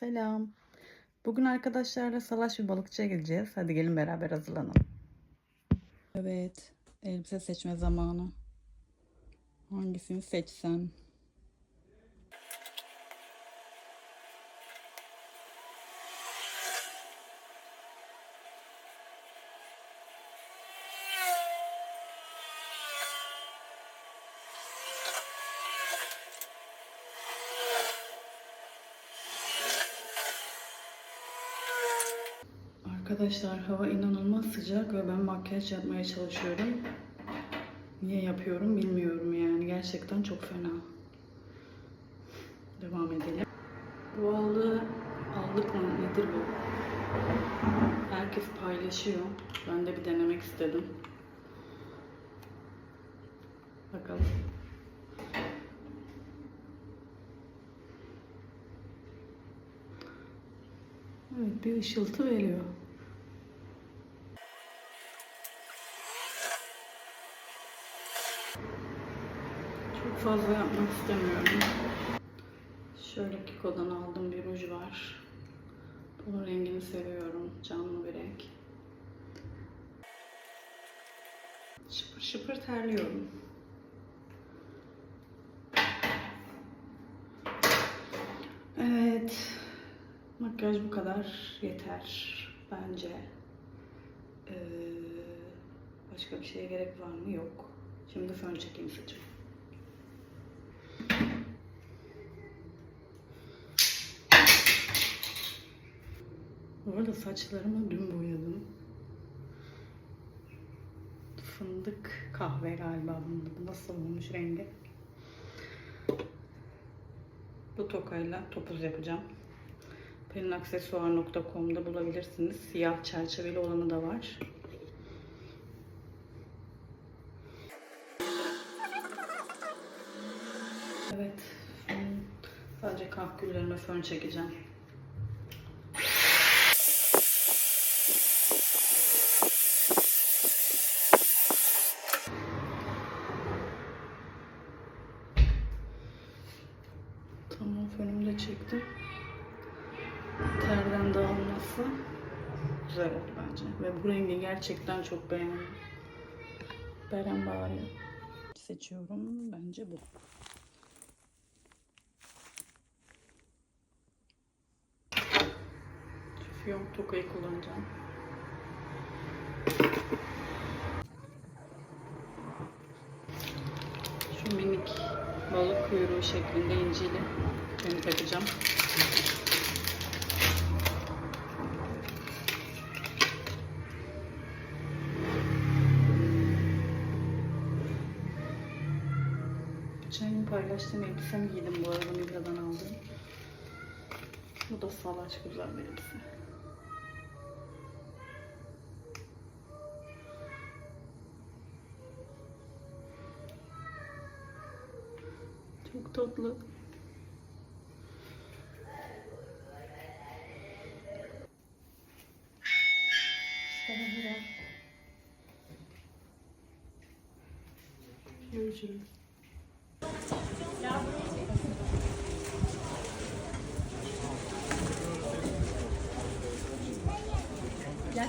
Selam. Bugün arkadaşlarla salaş bir balıkçıya gideceğiz. Hadi gelin beraber hazırlanalım. Evet, elbise seçme zamanı. Hangisini seçsem? Arkadaşlar hava inanılmaz sıcak ve ben makyaj yapmaya çalışıyorum. Niye yapıyorum bilmiyorum yani. Gerçekten çok fena. Devam edelim. Bu aldığı aldık mı? Nedir bu? Herkes paylaşıyor. Ben de bir denemek istedim. Bakalım. Evet bir ışıltı veriyor. Fazla yapmak istemiyorum. Şöyle Kiko'dan aldığım bir ruj var. Bunun rengini seviyorum. Canlı bir renk. Şıpır şıpır terliyorum. Evet. Makyaj bu kadar yeter bence. Ee, başka bir şeye gerek var mı? Yok. Şimdi fön çekeyim saçımı. Bu arada saçlarımı dün boyadım. Fındık kahve galiba bunda. Bu Nasıl olmuş rengi? Bu tokayla topuz yapacağım. Pelinaksesuar.com'da bulabilirsiniz. Siyah çerçeveli olanı da var. Evet. Sadece kahküllerime fön çekeceğim. Çektim. Terden dağılması güzel oldu bence. Ve bu rengi gerçekten çok beğendim. Beren bağırıyor. Seçiyorum. Bence bu. Şu fiyonk tokayı kullanacağım. Balık kuyruğu şeklinde inciyle fön takacağım. Geçen gün paylaştığım elbisemi giydim bu arada Migra'dan aldım. Bu da salaş güzel bir elbise. Çok tatlı. Görüşürüz. Gel.